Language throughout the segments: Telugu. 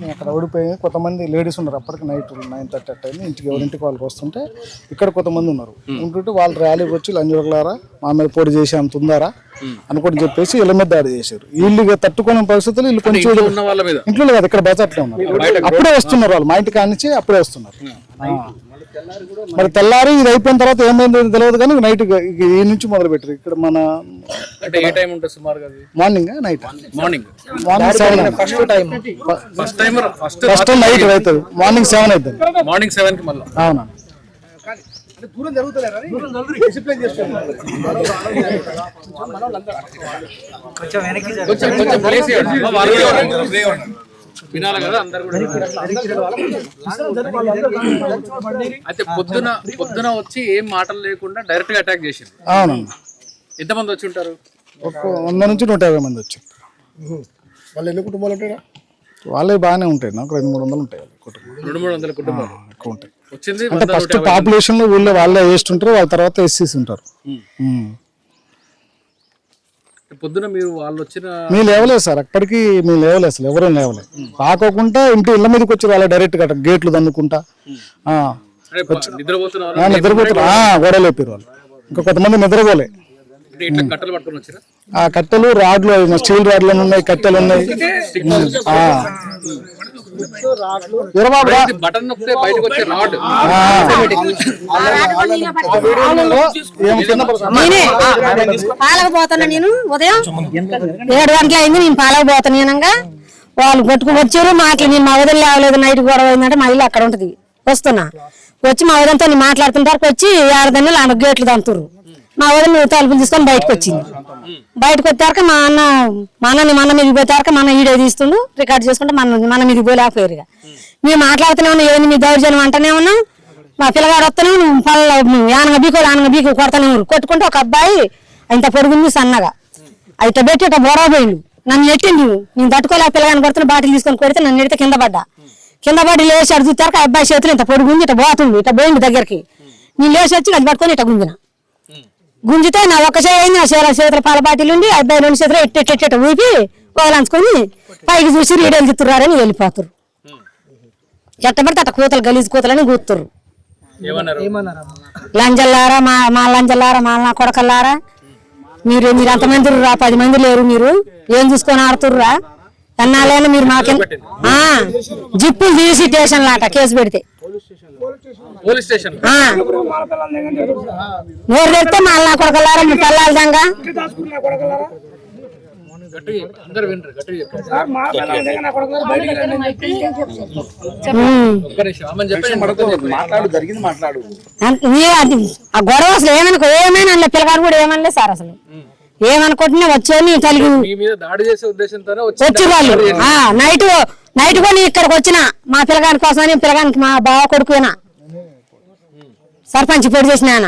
నేను అక్కడ ఓడిపోయి కొంతమంది లేడీస్ ఉన్నారు. అప్పటికి నైట్ నైన్ థర్టీ అట్ అయింది ఇంటికి ఎవరింటికి వాళ్ళకి వస్తుంటే ఇక్కడ కొంతమంది ఉన్నారు. ఉంటుంటే వాళ్ళు ర్యాలీకి వచ్చి లంజోగలారా మా మీద పొడి చేసి అంత ఉందారా అనుకోని చెప్పేసి వీళ్ళ మీద దాడి చేశారు. వీళ్ళు తట్టుకునే పరిస్థితులు వీళ్ళు కొంచెం ఉన్న వాళ్ళ మీద. ఇంట్లో కాదు ఇక్కడ బజార్లో ఉన్నారు అప్పుడే వస్తున్నారు వాళ్ళు. మా ఇంటికి కానించి అప్పుడే వస్తున్నారు. మరి తెల్లారి ఇది అయిపోయిన తర్వాత ఏమైందో తెలియదు కానీ నైట్ ఈ నుంచి మొదలు పెట్టారు ఇక్కడ మన అంటే ఏ టైం ఉంటుంది సుమారుగా అది? Morning night morning morning seven first time first time first first night అవుతుంది. మార్నింగ్ సెవెన్ అవుతుంది. మార్నింగ్ సెవెన్కి మళ్ళీ. అవునా? కొంచెం వెనక్కి. కొంచెం కొంచెం ప్లేస్ వినాలి కదా అందరు కూడా. అయితే పొద్దున పొద్దున వచ్చి ఏం మాటలు లేకుండా డైరెక్ట్గా అటాక్ చేసింది. అవునండి. ఎంతమంది వచ్చి ఉంటారు? ఒక వంద నుంచి నూట యాభై మంది వచ్చి వాళ్ళు ఎన్ని కుటుంబాలు ఉంటాయి వాళ్ళే బాగానే ఉంటాయి. నాకు రెండు మూడు వందలు ఉంటాయి రెండు మూడు వందల కుటుంబాలు. ఎక్కువ ఉంటాయి. వచ్చింది అంటే ఫస్ట్ పాపులేషన్లో వీళ్ళే వాళ్ళే వేస్ట్ ఉంటారు వాళ్ళ తర్వాత ఎస్సీస్ ఉంటారు. పొద్దున మీరు వాళ్ళు వచ్చిన మేము లేవలేదు సార్ అప్పటికి మేము లేవలేదు అసలు ఎవరూ లేవలేదు. రాకోకుండా ఇంటి ఇళ్ళ మీదకి వచ్చి వాళ్ళ డైరెక్ట్గా గేట్లు దన్నుకుంటా నిద్రపోతున్నారు ఆ, నిద్రపోతారు ఆ, గొడవ లేపారు వాళ్ళు. ఇంకా కొంతమంది నిద్రపోలే. ఆ కట్టెలు రాడ్లు స్టీల్ రాడ్లు ఉన్నాయి కట్టెలు ఉన్నాయి. బటన్ నొక్కితే బయటకు వచ్చే రాడ్ పాలకపోతున్నా నేను ఉదయం ఏడు గంటల అయింది నేను పాలకపోతున్నా నేనంగా వాళ్ళు కొట్టుకుని వచ్చారు మాటలు నేను మా వదిన లేవలేదు నైట్ గొడవ అయిందంటే మా ఇల్లు అక్కడ ఉంటది వస్తున్నా వచ్చి మా వదినతో నేను మాట్లాడుతుంటారు వచ్చి ఆడదాన్ని ఆడ గేట్లు దంతురు మా వదిన తలుపులు తీసుకొని బయటకు వచ్చింది. బయటకు వచ్చాక మా అన్న మా అన్న మన మీదకి మీద పోతాక మన ఈడే తీస్తుండు రికార్డ్ చేసుకుంటే మన మన మీద పోలేకపోయారు ఇక. మేము మాట్లాడుతూనే ఉన్నాం మీ దౌర్జన్యం అంటూనే ఉన్నాం. మా పిల్లగాడు వస్తూనే పళ్ళు పళ్ళ యానగ బీకో ఆనగ బీకు కొడతానే ఉన్నారు కొట్టుకుంటే ఒక అబ్బాయి ఇంత పొడుగుంది సన్నగా. అయితే పెట్టి ఇట్లా బొరవ పోయిండు. నన్ను ఎట్టిండు నేను తట్టుకోలే పిల్లగాని కొడుతున్న బాటిల్ తీసుకొని కొడితే నన్ను ఎడితే కింద పడ్డా. కింద పడి లేచి అడుగుతారు అబ్బాయి చేతులు ఇంత పొడుగుంది ఇట్లా పోతుంది ఇట్లా పోయిండు దగ్గరికి. నేను లేచి వచ్చి అది పట్టుకొని ఇట్లా గుంజినా. గుంజితే నా ఒక్క చేయి నా చేతుల చేతుల పాల బాటిల్ ఉండి ఆ అబ్బాయి రెండు చేతులు ఎట్ట ఎట్ట ఎట్ట ఊపి వదలంచుకొని పైకి చూసి రీడేలు తిత్తురారని వెళ్ళిపోతారు ఎట్ట పడితే అట్ట కూతలు గలీజు కూతలని కూతురు లంజల్లారా మా మా లంజల్లారా మా నా కొడకల్లారా? మీరు మీరు ఎంతమంది రా? పది మంది లేరు మీరు. ఏం చూసుకొని ఆడుతుర్రా? ఎన్నాళ్ళైనా మీరు మాకే జిప్పులు తీసి స్టేషన్ లాట కేసు పెడితే. Police station. ఆ. నోరు తెరిస్తే మా పిల్లలు దంగా? ఆ గొడవ అసలు ఏమనుకో ఏమైనా పిల్లగాడు కూడా ఏమనలే సార్ అసలు. ఏమనుకుంటున్నా వచ్చేని తలిగి మీ మీద దాడి చేసే ఉద్దేశంతోనే వచ్చి వాళ్ళు. ఆ నైట్ నైట్ కొని ఇక్కడికి వచ్చిన మా పిల్లగాని కోసమని పిల్లగానికి మా బావ కొడుకునా సర్పంచ్ పెళ్ళి చేసిన ఆయన.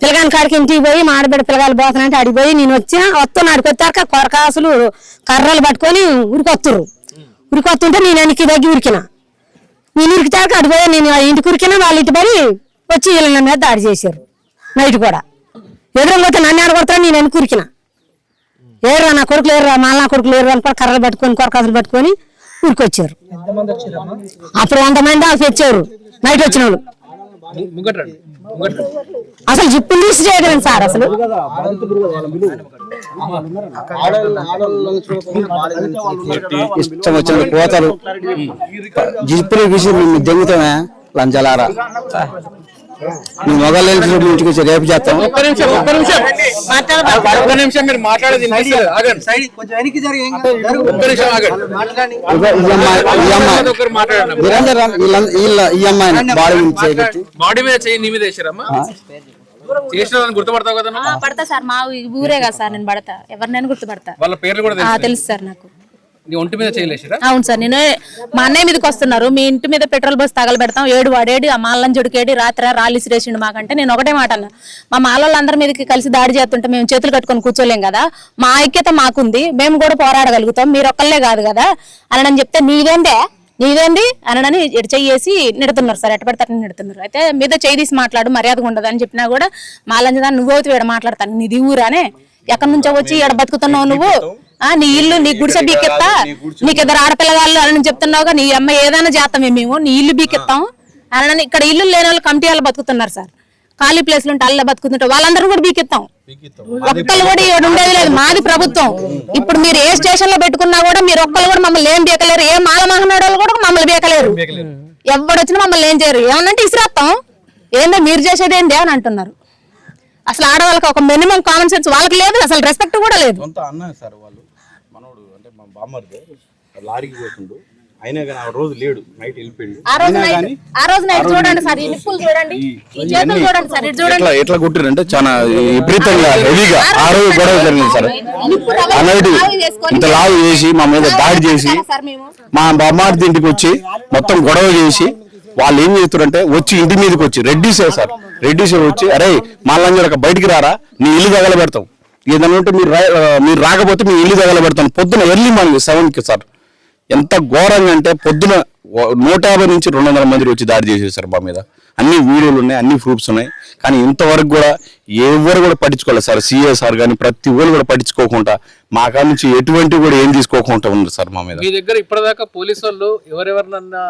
పిల్లగాని కాడికి ఇంటికి పోయి మా ఆడబిడ్డ పిల్లగాలు పోతానంటే అడిగి పోయి నేను వచ్చిన వస్తున్నా అడికి వచ్చాక కొరకాసులు కర్రలు పట్టుకొని ఉరికొత్తురు ఉరికొత్తుంటే నేను వెనక్కి తగ్గి ఉరికిన. నేను ఉరికితాక అడిగిపోయి నేను ఇంటికి ఉరికినా వాళ్ళ ఇంటి పడి వచ్చి వీళ్ళ మీద దాడి చేశారు. నైట్ కూడా. ఎదురుపోతే నన్ను ఆడగొడతాను నేను వెనక్కి ఉరికిన? ఏరురా నా కొడుకులు లేరురా మా నా కొడుకులు ఏరు అనుకో కర్రలు పట్టుకొని కొరకాసులు పట్టుకొని ఊరికొచ్చారు. ఎంతమంది వచ్చిరమ్మా? అప్పుడు వంద మంది దాకా తెచ్చారు నైట్ వచ్చిన వాళ్ళు. అసలు జిప్పులు తీసి చేయగలను సార్ అసలు. ఇష్టం వచ్చిన కోతలు. జిప్పులు గీసి మేము దెంగుతామే లంచలారా మీ మొగలు ఇంటికి వచ్చి రేపు చేస్తాం ఒక్క నిమిషం ఒక్క నిమిషం. ఒక్క నిమిషం మీరు మాట్లాడేది వినిపిస్తలేదు. ఆగండి. సైడ్ కొంచెం వెనక్కి జరిగి ఏం కాదు. జరుగు. ఒక్క నిమిషం ఆగండి. మాట్లాడండి. ఇగో ఈ అమ్మాయి బాడీ చేయబెట్టి బాడీ మీద చెయ్యి నీ మీద వేసారమ్మా. చేసిన గుర్తుపడతావు కదా నువ్వు? ఆ, పడతా సార్. మా ఊరే కదా సార్ నేను పడతా. ఎవరినైనా గుర్తుపడతా. వాళ్ళ పేర్లు కూడా తెలుసు సార్ నాకు. ఒంటి మీద చేయలేసారా? అవును సార్ నేను మా అన్నయ్య మీదకి వస్తున్నారు. మీ ఇంటి మీద పెట్రోల్ బస్ తగలబెడతాం. ఏడు వాడేడు ఆ మాలని జుడికేడి రాత్రి రాలిసిరేసిండు మాకంటే నేను ఒకటే మాట అన్నా. మా మాలోళ్ళందరి మీదకి కలిసి దాడి చేస్తుంటే మేము చేతులు కట్టుకొని కూర్చోలేం కదా? మా ఐక్యత మాకుంది. మేము కూడా పోరాడగలుగుతాం. మీరు ఒక్కళ్ళే కాదు కదా? అని చెప్తే నీవేందే? నీవేంది? అనడని ఇటు చెయ్యేసి నెడుతున్నారు సార్. ఎట్ట అట్లా నెడుతున్నారు. అయితే మీద చేయి తీసి మాట్లాడు మర్యాదగా ఉండదు అని చెప్పినా కూడా మాలంజదా నువ్వు అవుతు వీడ మాట్లాడతాను. నీది ఊరానే. ఎక్కడి నుంచో వచ్చి ఇక్కడ బతుకుతున్నావు నువ్వు. ఆ నీ ఇల్లు నీ గుడిసె బీకెత్తా? నీకు ఇద్దరు ఆడపిల్లగాళ్ళు అని చెప్తున్నావుగా నీ అమ్మ ఏదైనా చేస్తామే మేము. నీ ఇల్లు బీకెత్తాం. అని ఇక్కడ ఇల్లు లేని వాళ్ళు కమిటీ వాళ్ళు బతుకుతున్నారు సార్. ఖాళీ ప్లేస్లు ఉంటే అల్ల బతుకుతుంటే వాళ్ళందరూ కూడా బీకెత్తాం. ఒక్కళ్ళు కూడా ఇక్కడ ఉండేది లేదు. మాది ప్రభుత్వం. ఇప్పుడు మీరు ఏ స్టేషన్లో పెట్టుకున్నా కూడా మీరు ఒక్కళ్ళు కూడా మమ్మల్ని ఏం బీకలేరు. ఏ మాల మహనాడు కూడా మమ్మల్ని బీకలేరు. ఎవడు వచ్చినా మమ్మల్ని ఏం చేయరు. ఏమన్నంటే ఇసిరేస్తాం ఏందో మీరు చేసేది ఏంటి అని అంటున్నారు. అసలు ఆడవాళ్ళకి ఒక మినిమం కామన్ సెన్స్ వాళ్ళకి లేదు అసలు రెస్పెక్ట్ కూడా లేదు సొంత అన్న సార్ వాళ్ళు మనోడు అంటే మా బామ్మర్దే లారీకి పోతుండు. అయినా కానీ ఆ రోజు లేడు నైట్ వెళ్ళిపోయిండు. ఆ రోజు నైట్ ఆ రోజు నైట్ చూడండి సార్ ఈ నిప్పులు చూడండి. ఈ చేతులు చూడండి సార్ ఇటు చూడండి. ఎట్లా ఎట్లా కుట్టిరంటే చాలా విపరీతంగా హెవీగా ఆ రోజు గొడవ జరిగింది సార్. ఇంత లావు చేసి మా మీద దాడి చేసి సార్ మేము? మా బామ్మార్ది ఇంటికి వచ్చి మొత్తం గొడవ చేసి వాళ్ళు ఏం చేస్తారంటే వచ్చి ఇంటి మీదకి వచ్చి రెడ్డిసే సార్ రెడ్డిసే వచ్చి అరే మళ్ళీ బయటికి రారా నీ ఇల్లు తగలబెడతాం. ఏదైనా ఉంటే మీరు రా- మీరు రాకపోతే మీ ఇల్లు తగలబెడతాం పొద్దున ఎర్లీ మార్నింగ్ సెవెన్కి సార్. ఎంత ఘోరంగా అంటే పొద్దున నూట యాభై నుంచి రెండు వందల మంది వచ్చి దాడి చేసేసారు మా మీద. అన్ని వీడియోలు ఉన్నాయి అన్ని ప్రూఫ్స్ ఉన్నాయి. కానీ ఇంతవరకు కూడా ఎవరు కూడా పట్టించుకోలేదు సార్. సిఎస్ఆర్ కానీ ప్రతి ఒక్కరు కూడా పట్టించుకోకుండా మా కాడ నుంచి ఎటువంటి కూడా ఏం తీసుకోకుండా ఉంది సార్ మా మీద. మీ దగ్గర ఇప్పటిదాకా పోలీసు వాళ్ళు ఎవరెవరినన్నా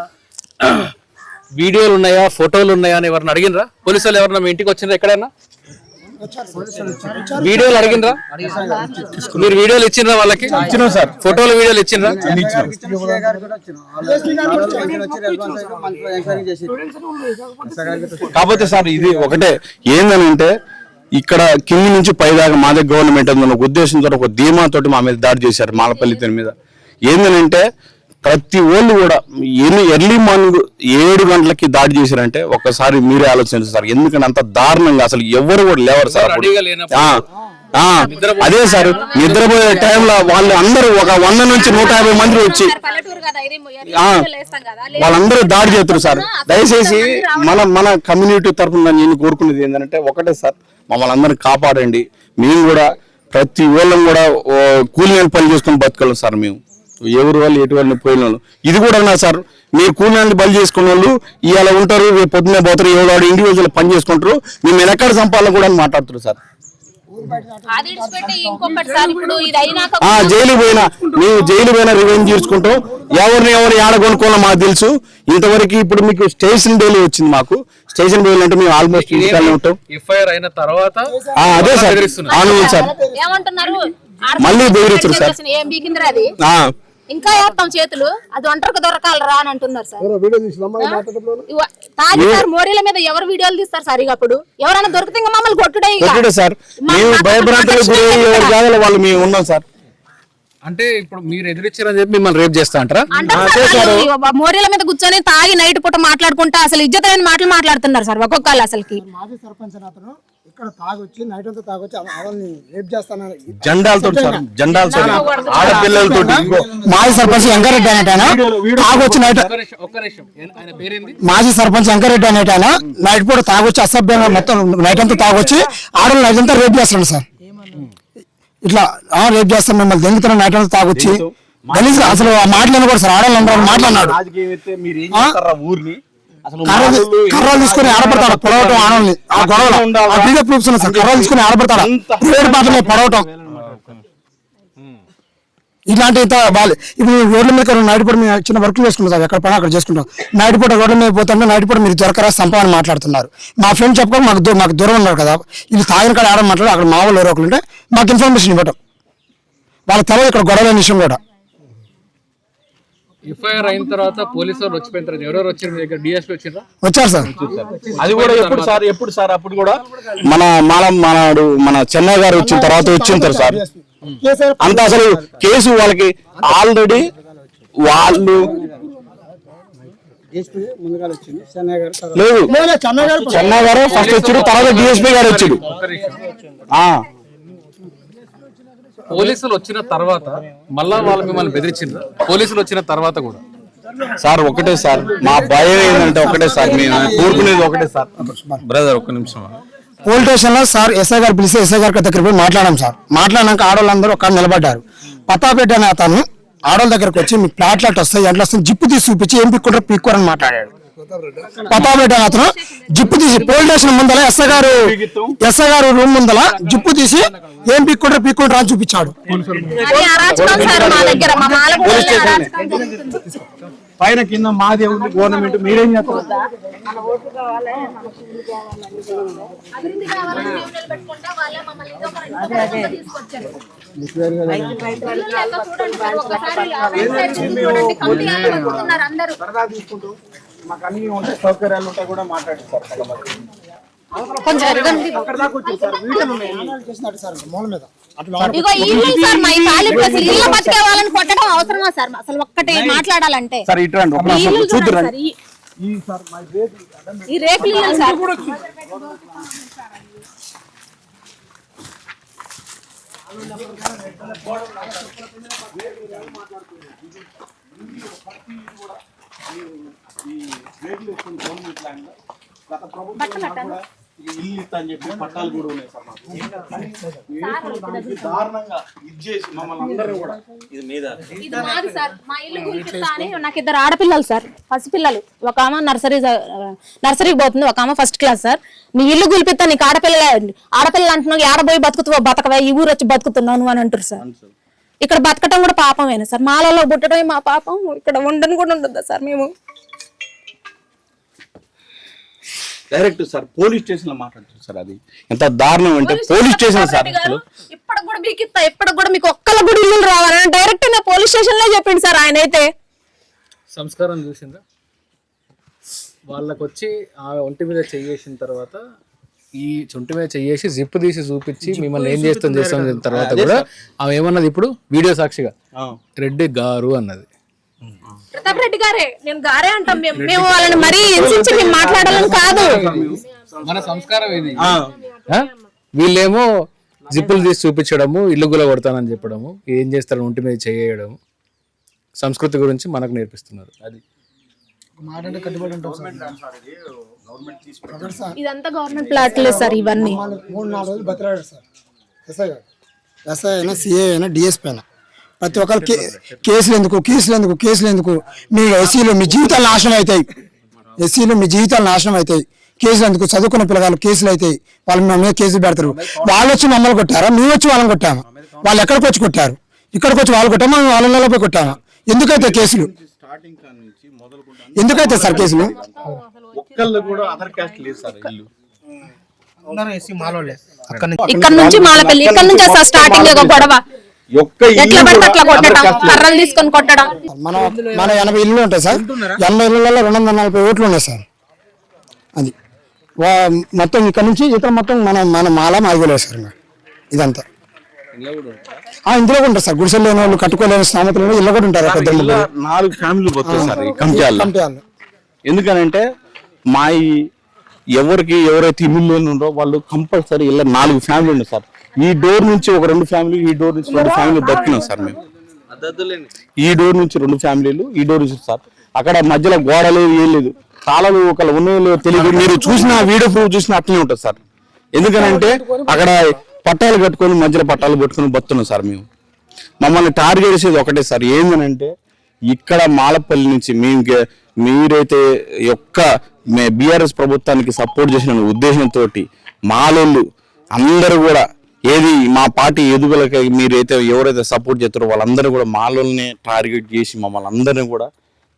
వీడియోలు ఉన్నాయా ఫోటోలు ఉన్నాయా అని ఎవరిని అడిగినరా? పోలీసు వాళ్ళు ఎవరన్నా మీ ఇంటికి వచ్చిందా ఎక్కడైనా? వీడియోలు అడిగినరా మీరు వీడియోలు ఇచ్చిండ్రా వాళ్ళకి? ఇచ్చినాం సార్. ఫోటోలు వీడియోలు ఇచ్చిండ్రా? కాకపోతే సార్ ఇది ఒకటే. ఏందని అంటే ఇక్కడ కింది నుంచి పైదాకా మాదే గవర్నమెంట్ ఉందన్న ఒక ఉద్దేశంతో ఒక ధీమాతోటి మా మీద దాడి చేశారు మాలపల్లి మీద. ఏందనంటే ప్రతి ఓళ్ళు కూడా ఎన్ని ఎర్లీ మార్నింగ్ ఏడు గంటలకి దాడి చేశారంటే ఒక్కసారి మీరే ఆలోచించండి సార్. ఎందుకంటే అంత దారుణంగా అసలు ఎవరు కూడా లేవరు సార్ అదే సార్ నిద్రపోయే టైంలో వాళ్ళు అందరూ ఒక వంద నుంచి నూట యాభై మంది వచ్చి వాళ్ళందరూ దాడి చేస్తారు సార్. దయచేసి మన మన కమ్యూనిటీ తరఫున నేను కోరుకునేది ఏంటంటే ఒకటే సార్ మమ్మల్ని అందరిని కాపాడండి. మేము కూడా ప్రతి వాళ్ళం కూడా ఓ కూలి పని చేసుకొని బతకలేం సార్ మేము. ఎవరు వాళ్ళు ఎటువంటి పోయిన వాళ్ళు ఇది కూడా నా సార్ మీరు కూలి నెలలు బలి చేసుకున్న వాళ్ళు ఇవాళ ఉంటారు రేపు పొద్దున్నే పోతారు ఎవరు ఇండివిజువల్ పని చేసుకుంటారు మేము ఎక్కడ సంపాదన కూడా అని మాట్లాడుతున్నారు సార్. జైలు పోయినా మేము జైలు పోయినా రివెంజ్ చేసుకుంటాం ఎవరిని ఎవరు ఏడ కొనుక్కోవాలో మాకు తెలుసు. ఇంతవరకు ఇప్పుడు మీకు స్టేషన్ బెయిల్ వచ్చింది మాకు. స్టేషన్ బెయిల్ అంటే మేము ఆల్మోస్ట్ ఇంటికాడనే ఉంటాం. ఎఫ్ఐఆర్ అయిన తర్వాత ఆ, అదే సార్. అవును సార్. ఏమంటున్నారు? మళ్ళీ బెదిరించారు సార్. ఇంకా వేస్తాం చేతులు. అది ఒంటరికి దొరకాలరా అని అంటున్నారు సార్. తాగి సార్ మోరీల మీద ఎవరు వీడియోలు తీస్తారు సార్ ఇక అప్పుడు? ఎవరైనా దొరికితే ఇంకా మమ్మల్ని కొట్టుడే సార్. మా- మేము మాకు భయభ్రాంతులకు గురి అయ్యి ఎవరి జాగాలో వాళ్ళు మేము ఉన్నాం సార్. అంటే ఇప్పుడు మీరు ఎదిరించారని చెప్పి మిమ్మల్ని రేపు చేస్తా అంటారా? మోరీల మీద కూర్చొని తాగి నైట్ పూట మాట్లాడుకుంటా అసలు ఇజ్జతమైన మాటలు మాట్లాడుతున్నారు సార్ ఒక్కొక్కళ్ళు అసలుకి. మాజీ సర్పంచ్ అతను ఇక్కడ తాగొచ్చి నైట్ అంతా తాగొచ్చి రేప్ చేస్తానని జెండాలతో సార్ జెండాలతో ఆడపిల్లలతో మాజీ సర్పంచ్ వెంకరెడ్డి అనేట ఆయన. తాగొచ్చి నైట్ మాజీ సర్పంచ్ వెంకరెడ్డి అనేట ఆయన. నైట్ పూట తాగొచ్చి అసభ్యంగా మొత్తం నైట్ అంతా తాగొచ్చి ఆడలు నైట్ అంతా రేప్ చేస్తున్నాడు సార్. ఇట్లా ఆ, రేప్ చేస్తాం మిమ్మల్ని దెంగుతున్న నైట్ అంతా తాగొచ్చి గలీజ్ అసలు ఆ మాటలు కూడా సార్ ఆడలు అందరూ మాట్లాడినాడు కర్రలు తీసుకుని ఆడపడతాడు పొడవటం ఆడల్ని ఆ గొడవలో ప్రూఫ్స్ ఉన్నాయి సార్ కర్రలు తీసుకుని ఆడపడతాడు. ప్రైవేట్ పాటలు పొడవటం. ఇలాంటి ఇంత ఇప్పుడు రోడ్ల మీద నైట్ పూట మేము చిన్న వర్క్ చేసుకుంటాం సార్ ఎక్కడ పని అక్కడ చేసుకుంటాం. నైట్ పూట రోడ్ల మీద పోతుంటే నైట్ పూట మీరు దొరకరా సంపాదన మాట్లాడుతున్నారు. మా ఫ్రెండ్ చెప్పుకొని మాకు దూరం మాకు దూరం ఉన్నారు కదా ఇది తాగిన కాడ ఆడ మాట్లాడు అక్కడ మా వాళ్ళు ఎవరో ఒకరు ఉంటే మాకు ఇన్ఫర్మేషన్ ఇవ్వటం. వాళ్ళ తెలియదు ఇక్కడ గొడవ విషయం కూడా. ఎఫ్ఐఆర్ అయిన తర్వాత పోలీసు వాళ్ళు వచ్చిపోయిన తర్వాత ఎవరెవరు వచ్చారు మీ దగ్గర? డిఎస్పీ వచ్చిండ్రా వచ్చారు సార్. అది కూడా ఎప్పుడు సార్? ఎప్పుడు సార్? అప్పుడు కూడా? మన మన మనడు మన చెన్నై గారు వచ్చిన తర్వాత వచ్చింటారు సార్. అంత అసలు కేసు వాళ్ళకి ఆల్రెడీ వాళ్ళు వచ్చింది లేదు చెన్నై గారు ఫస్ట్ వచ్చాడు తర్వాత డిఎస్పీ గారు వచ్చాడు ఆ, పోలీసులు వచ్చిన తర్వాత మళ్ళా వాళ్ళు మిమ్మల్ని బెదిరించిండ్రా? పోలీసులు వచ్చిన తర్వాత కూడా? సార్ ఒకటే సార్ మా భయం ఏంటంటే ఒకటే సార్ మేము కోరుకునేది ఒకటే సార్. బ్రదర్ ఒక్క నిమిషం. పోలీస్ స్టేషన్లో సార్ ఎస్ఐ గారు పిలిస్తే ఎస్ఐ గారి దగ్గర పోయి మాట్లాడాం సార్. మాట్లాడినాక ఆడవాళ్ళందరూ ఒక్కడ నిలబడ్డారు. పతాపేట అనే అతను ఆడవాళ్ళ దగ్గరకు వచ్చి మీ ప్లాట్ లాట్ వస్తాయి ఎట్లా వస్తుంది జిప్పు తీసి చూపించి ఏం పిక్కుంటారు పిక్కోరని మాట్లాడాడు. ప్రతాప్ రెడ్డి. అతను జిప్పు తీసి పోలీస్ స్టేషన్ ముందల ఎస్ఐ గారు ఎస్ఐ గారు రూమ్ ముందల జిప్పు తీసి ఏం పీక్కుంటారు పీక్కుంటారు అని చూపించాడు. పైన కింద మాది ఉంది గవర్నమెంట్. మీరేం చేస్తారు? తీసుకొచ్చారు. మాకు అన్ని ఉంటాయి సౌకర్యాలు ఉంటాయి కూడా మంది. కొంచెం జరగండి. చేసినట్టు సార్ మూల మీద. ఇగో ఈ ఇల్లు సార్ మా ఖాళీ ప్లేస్ ఇల్లు బతికే వాళ్ళని కొట్టడం అవసరమా సార్? అసలు ఒక్కటి మాట్లాడాలంటే. సార్ ఇట్లాంటి ఒక ఈ నిమిషం. సార్, ఈ- ఈ రేకులు ఇల్లు సార్. గత ప్రభుత్వం కూడా ఈ ఇల్లు ఇస్తా అని చెప్పి పట్టాలు కూడా ఉన్నాయి సార్ మాకు. ఇది దారుణంగా ఇది చేసి మమ్మల్ని అందరూ కూడా ఇది మీద ఇది మాది సార్. మా ఇల్లు గురిపిస్తా అని నాకు ఇద్దరు ఆడపిల్లలు సార్ పసిపిల్లలు ఒక ఆమె నర్సరీ నర్సరీకి పోతుంది ఒక ఆమె ఫస్ట్ క్లాస్ సార్. నీ ఇల్లు గురిపిస్తా నీకు ఆడపిల్ల ఆడపిల్లలు అంటున్నావు ఆడబోయి బతుకుతావు బతకవే ఈ ఊరు వచ్చి బతుకుతున్నావు నువ్వు అని అంటారు సార్. ఇక్కడ బతకటం కూడా పాపమేనా సార్? మాలలో పుట్టడమే మా పాపం ఇక్కడ ఉండని కూడా ఉండదా సార్ మేము? డైరెక్ట్ సార్ పోలీస్ స్టేషన్లో మాట్లాడుతుంది సార్ అది. ఎంత దారుణం అంటే పోలీస్ స్టేషన్ సార్ అసలు. ఇప్పటికి కూడా మీకు ఇస్తా ఇప్పటికి కూడా మీకు ఒక్కళ్ళ కూడా ఇల్లు రావాలని డైరెక్ట్ నా పోలీస్ స్టేషన్లో చెప్పింది సార్ ఆయన అయితే. సంస్కారం చూసిండ్రా? వాళ్ళకి వచ్చి ఆ ఒంటి మీద చెయ్యేసిన తర్వాత ఈ చొంటి మీద చెయ్యేసి జిప్ తీసి చూపించి మిమ్మల్ని ఏం చేస్తాం చేస్తాం తర్వాత కూడా ఆమె ఏమన్నది ఇప్పుడు? వీడియో సాక్షిగా. రెడ్డి గారు అన్నది. ప్రతాప్ రెడ్డి గారే నేను గారే అంటాం మేము. మేము వాళ్ళని మరీ హింసించి మేము మాట్లాడాలని కాదు. మన సంస్కారం ఇది? వీళ్ళేమో జిప్పులు తీసి చూపించడము ఇల్లు గుల కొడతానని చెప్పడము ఏం చేస్తారు ఒంటి మీద చేయడము సంస్కృతి గురించి మనకు నేర్పిస్తున్నారు. అది. మాట అంటే కట్టుబడి ఉంటాం సార్. ఇదంతా గవర్నమెంట్ ప్లాట్లే సార్ ఇవన్నీ. మూడు నాలుగు రోజులు బతిలాడారు సార్. ఎస్ఐ గారు. ఎస్ఐ అయినా సిఏ అయినా డిఎస్పీ అయినా. ప్రతి ఒక్కరు కేసులు ఎందుకు కేసులు ఎందుకు కేసులు ఎందుకు మీ ఎస్సీలు మీ జీవితాలు నాశనం అవుతాయి ఎస్సీలు మీ జీవితాలు నాశనం అవుతాయి కేసులు ఎందుకు చదువుకున్న పిల్లగాళ్ళు కేసులు అవుతాయి వాళ్ళు మా మీద కేసులు పెడతారు. వాళ్ళు వచ్చి మమ్మల్ని కొట్టారా? మేము వచ్చి వాళ్ళని కొట్టాము? వాళ్ళు ఎక్కడికి వచ్చి కొట్టారు? ఇక్కడికి వచ్చి వాళ్ళు కొట్టామా? మేము వాళ్ళ నెలపై కొట్టామా? ఎందుకైతే కేసులు? ఎందుకైతే సార్ కేసులు? ఒక్కళ్ళు కూడా అదర్ క్యాస్ట్ లేదు సార్ ఇల్లు ఇక్కడ నుంచి మాలపల్లి ఇక్కడ నుంచి సార్ స్టార్టింగ్ గొడవ. మన మన ఎనభై ఇల్లు ఉంటాయి సార్. ఎనభై ఇళ్ళలో రెండు వందల నలభై ఓట్లు ఉన్నాయి సార్. అది. వా- మొత్తం ఇక్కడ నుంచి ఇతర మొత్తం మన మన మాల మాదిగలేదు సార్ ఇంకా. ఇదంతా. ఆ, ఇందులో కూడా ఉంటారు సార్. గుడిసెలు లేని వాళ్ళు కట్టుకోలేని ఉన్న ఇల్లు కూడా ఉంటారు నాలుగు ఫ్యామిలీ పోతాయి సార్ ఎందుకనంటే మా ఎవరికి ఎవరైతే ఇల్లు ఉన్నారో వాళ్ళు కంపల్సరీ ఇలా నాలుగు ఫ్యామిలీ ఉన్నాయి సార్. ఈ డోర్ నుంచి ఒక రెండు ఫ్యామిలీ ఈ డోర్ నుంచి రెండు ఫ్యామిలీ బతికినాం సార్ మేము. ఈ డోర్ నుంచి రెండు ఫ్యామిలీలు ఈ డోర్ నుంచి సార్. అక్కడ మధ్యలో గోడలు ఏం లేదు. తాళాలు ఒకళ్ళు ఉన్నాయో తెలియదు. మీరు చూసిన వీడియో ప్రూఫ్ చూసిన అట్లనే ఉంటుంది సార్. ఎందుకనంటే అక్కడ పట్టాలు కట్టుకొని మధ్యలో పట్టాలు పెట్టుకొని బతున్నాం సార్ మేము. మమ్మల్ని టార్గెట్ చేసేది ఒకటే సార్. ఏందనంటే ఇక్కడ మాలపల్లి నుంచి మేము మీరైతే యొక్క బీఆర్ఎస్ ప్రభుత్వానికి సపోర్ట్ చేసిన ఉద్దేశంతో మాలోళ్ళు అందరూ కూడా ఏది మా పార్టీ ఎదుగులకి మీరైతే ఎవరైతే సపోర్ట్ చేస్తారో వాళ్ళందరూ కూడా మాలోనే టార్గెట్ చేసి మమ్మల్ని అందరినీ కూడా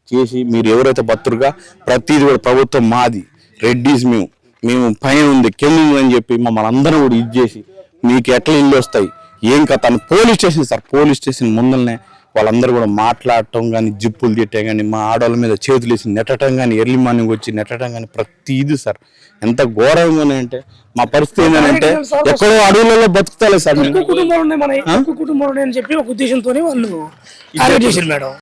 చేసి మీరు ఎవరైతే బతురుగా ప్రతిదీ కూడా ప్రభుత్వం మాది. రెడ్డీస్ మేము. మేము పైన ఉంది కింద ఉంది అని చెప్పి మమ్మల్ని అందరూ కూడా ఇది చేసి మీకు ఎట్లా ఇల్లు వస్తాయి? ఏం కథ? అని police station sir police station ముందరనే వాళ్ళందరూ కూడా మాట్లాడటం కానీ జిప్పులు తిట్టడం కానీ మా ఆడవాళ్ళ మీద చేతులు వేసి నెట్టడం కానీ ఎర్లీ మార్నింగ్ వచ్చి నెట్టడం కానీ ప్రతి ఇది సార్. ఎంత ఘోరంగా అంటే మా పరిస్థితి ఏంటంటే ఎక్కడో అడవులలో బతుకుతాలే సార్ కుటుంబాలు చెప్పి ఒక ఉద్దేశంతో వాళ్ళు మేడం.